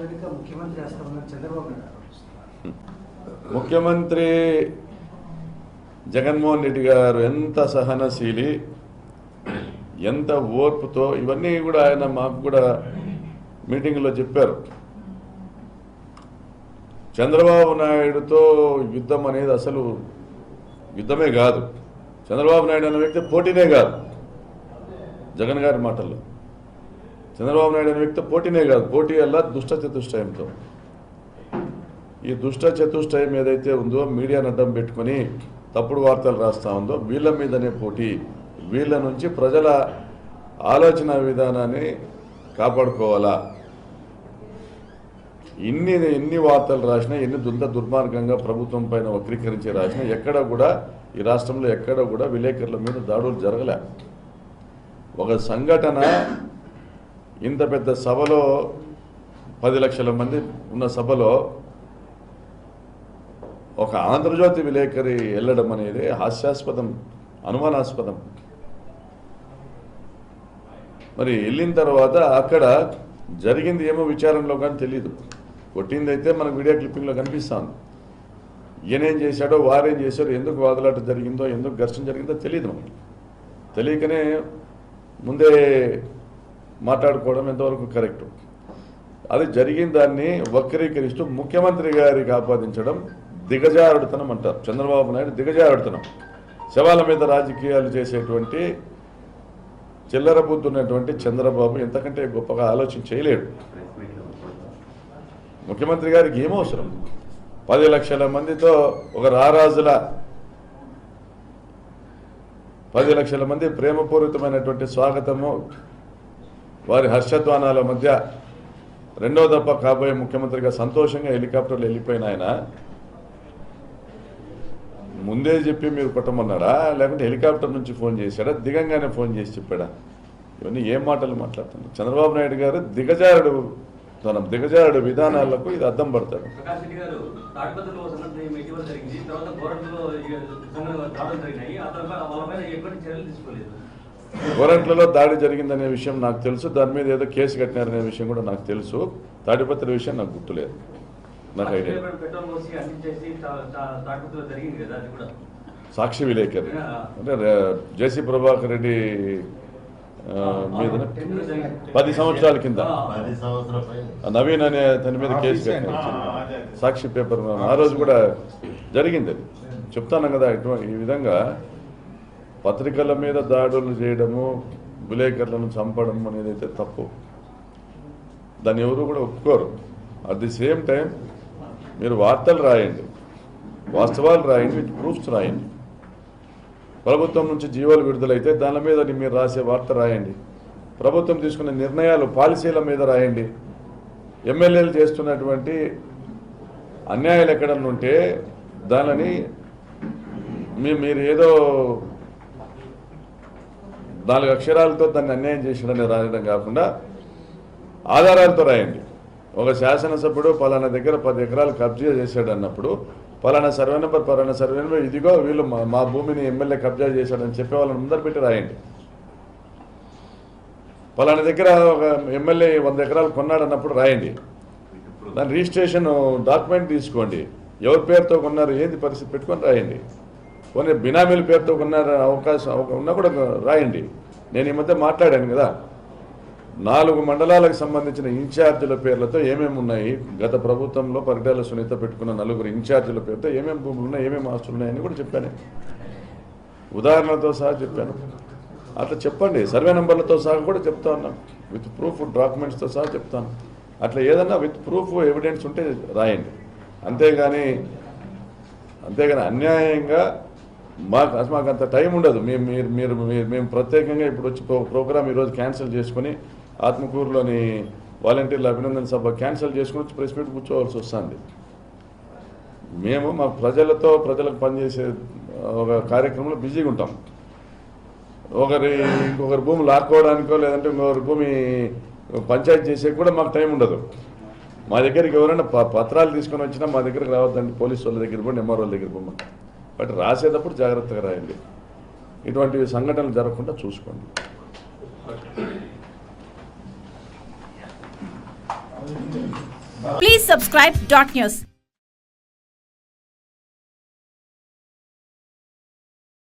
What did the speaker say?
వెనుక ముఖ్యమంత్రి చంద్రబాబు నాయుడు. ముఖ్యమంత్రి జగన్మోహన్ రెడ్డి గారు ఎంత సహనశీలి ఎంత ఓర్పుతో ఇవన్నీ కూడా ఆయన మాకు కూడా మీటింగ్లో చెప్పారు. చంద్రబాబు నాయుడుతో యుద్ధం అనేది అసలు యుద్ధమే కాదు. చంద్రబాబు నాయుడు అనే వ్యక్తి పోటీనే కాదు. జగన్ గారి మాటల్లో. చంద్రబాబు నాయుడు అనే వ్యక్తి పోటీనే కాదు. పోటీ అలా దుష్ట చతుష్టయంతో. ఈ దుష్ట చతుష్టయం ఏదైతే ఉందో మీడియాను అడ్డం పెట్టుకొని తప్పుడు వార్తలు రాస్తా ఉందో వీళ్ళ మీదనే పోటీ. వీళ్ళ నుంచి ప్రజల ఆలోచన విధానాన్ని కాపాడుకోవాలా? ఇన్ని ఎన్ని వార్తలు రాసినా ఎన్ని దుంత దుర్మార్గంగా ప్రభుత్వం పైన వక్రీకరించి రాసినా ఎక్కడ కూడా ఈ రాష్ట్రంలో ఎక్కడ కూడా విలేకరుల మీద దాడులు జరగలే. ఒక సంఘటన ఇంత పెద్ద సభలో పది లక్షల మంది ఉన్న సభలో ఒక ఆంధ్రజ్యోతి విలేకరి వెళ్ళడం అనేది హాస్యాస్పదం అనుమానాస్పదం. మరి వెళ్ళిన తర్వాత అక్కడ జరిగింది ఏమో విచారంలో కానీ తెలియదు కొట్టింది అయితే మనకు వీడియో క్లిప్పింగ్లో కనిపిస్తాను ఈయనేం చేశాడో వారేం చేశారో ఎందుకు వాదులాట జరిగిందో ఎందుకు ఘర్షణ జరిగిందో తెలియదు మనకి. తెలియకనే ముందే మాట్లాడుకోవడం ఎంతవరకు కరెక్ట్? అది జరిగిన దాన్ని వక్రీకరిస్తూ ముఖ్యమంత్రి గారికి ఆపాదించడం దిగజారుడుతనం అంటారు. చంద్రబాబు నాయుడు దిగజారుడుతనం. శవాల మీద రాజకీయాలు చేసేటువంటి చిల్లర ఉన్నటువంటి చంద్రబాబు ఎంతకంటే గొప్పగా ఆలోచన చేయలేడు. ముఖ్యమంత్రి గారికి ఏమవసరం అవసరం? పది లక్షల మందితో ఒక రారాజుల పది లక్షల మంది ప్రేమపూరితమైనటువంటి స్వాగతము వారి హర్షధ్వానాల మధ్య రెండో దప్ప కాబోయే ముఖ్యమంత్రిగా సంతోషంగా హెలికాప్టర్లు వెళ్ళిపోయిన ఆయన. ముందే చెప్పి మీరు కొట్టమన్నాడా? లేకుంటే హెలికాప్టర్ నుంచి ఫోన్ చేశాడా? దిగంగానే ఫోన్ చేసి చెప్పాడా? ఇవన్నీ ఏం మాటలు మాట్లాడుతున్నారు? చంద్రబాబు నాయుడు గారు దిగజారుడు తన దిగజారుడు విధానాలకు ఇది అర్థం పడతాడు గోరంట్లలో దాడి జరిగిందనే విషయం నాకు తెలుసు. దాని మీద ఏదో కేసు కట్టినారనే విషయం కూడా నాకు తెలుసు. తాడిపత్రి విషయం నాకు గుర్తులేదు. నాకు ఐడియా. సాక్షి విలేకరి. అంటే జేసీ ప్రభాకర్ రెడ్డి మీద పది సంవత్సరాల కింద. నవీన్ అనే అతని మీద కేసు కట్టినారు సాక్షి పేపర్. ఆ రోజు కూడా జరిగింది అది. చెప్తాను కదా ఈ విధంగా పత్రికల మీద దాడులు చేయడము విలేకరులను చంపడం అనేది అయితే తప్పు. దాన్ని ఎవరు కూడా ఒప్పుకోరు. అట్ ది సేమ్ టైం మీరు వార్తలు రాయండి. వాస్తవాలు రాయండి విత్ ప్రూఫ్స్ రాయండి. ప్రభుత్వం నుంచి జీవోలు విడుదలైతే దాని మీద మీరు రాసే వార్త రాయండి. ప్రభుత్వం తీసుకున్న నిర్ణయాలు పాలసీల మీద రాయండి. ఎమ్మెల్యేలు చేస్తున్నటువంటి అన్యాయాలు ఎక్కడన్నా ఉంటే దానిని మీ మీరు ఏదో నాలుగు అక్షరాలతో దాన్ని అన్యాయం చేసాడని రాయడం కాకుండా ఆధారాలతో రాయండి. ఒక శాసనసభ్యుడు పలానా దగ్గర పది ఎకరాలు కబ్జా చేశాడు అన్నప్పుడు పలానా సర్వే నెంబర్ పలానా సర్వే నెంబర్ ఇదిగో వీళ్ళు మా భూమిని ఎమ్మెల్యే కబ్జా చేశాడని చెప్పే వాళ్ళని ముందర పెట్టి రాయండి. పలానా దగ్గర ఒక ఎమ్మెల్యే వంద ఎకరాలు కొన్నాడు అన్నప్పుడు రాయండి. దాని రిజిస్ట్రేషన్ డాక్యుమెంట్ తీసుకోండి. ఎవరి పేరుతో కొన్నారు ఏంది పరిస్థితి పెట్టుకొని రాయండి. కొన్ని బినామీల పేరుతో కొన్నారు అవకాశం ఉన్నా కూడా రాయండి. నేను ఈ మధ్య మాట్లాడాను కదా. నాలుగు మండలాలకు సంబంధించిన ఇన్ఛార్జీల పేర్లతో ఏమేమి ఉన్నాయి? గత ప్రభుత్వంలో పరిటాల సునీత పెట్టుకున్న నలుగురు ఇన్ఛార్జీల పేరుతో ఏమేమి భూములు ఉన్నాయి ఏమేమి ఆస్తులు ఉన్నాయని కూడా చెప్పాను. ఉదాహరణతో సహా చెప్పాను. అట్లా చెప్పండి. సర్వే నెంబర్లతో సహా కూడా చెప్తా ఉన్నాం. విత్ ప్రూఫ్ డాక్యుమెంట్స్తో సహా చెప్తాను అట్లా ఏదన్నా విత్ ప్రూఫ్ ఎవిడెన్స్ ఉంటే రాయండి. అంతేగాని అంతేగాని అన్యాయంగా మాకు మాకు అంత టైం ఉండదు. మేము మీరు మీరు మీరు- మేము ప్రత్యేకంగా ఇప్పుడు వచ్చి ప్రో ప్రోగ్రామ్ ఈరోజు క్యాన్సిల్ చేసుకుని ఆత్మకూరులోని వాలంటీర్ల అభినందన సభ క్యాన్సిల్ చేసుకుని వచ్చి ప్రెస్ మీట్ కూర్చోవాల్సి వస్తుంది. మేము మా ప్రజలతో ప్రజలకు పనిచేసే ఒక కార్యక్రమంలో బిజీగా ఉంటాం. ఒకరి ఇంకొకరి భూమి లాక్కోవడానికో లేదంటే ఇంకొకరి భూమి పంచాయతీ చేసే కూడా మాకు టైం ఉండదు. మా దగ్గరికి ఎవరైనా ప- పత్రాలు తీసుకొని వచ్చినా మా దగ్గరికి రావద్దండి. పోలీసు వాళ్ళ దగ్గర పోండి ఎంఆర్ఓ వాళ్ళ దగ్గర పోమంటారు బట్ రాసేటప్పుడు జాగ్రత్తగా రాయండి ఇటువంటి సంఘటనలు జరగకుండా చూసుకోండి ప్లీజ్ సబ్స్క్రైబ్ డాట్ న్యూస్.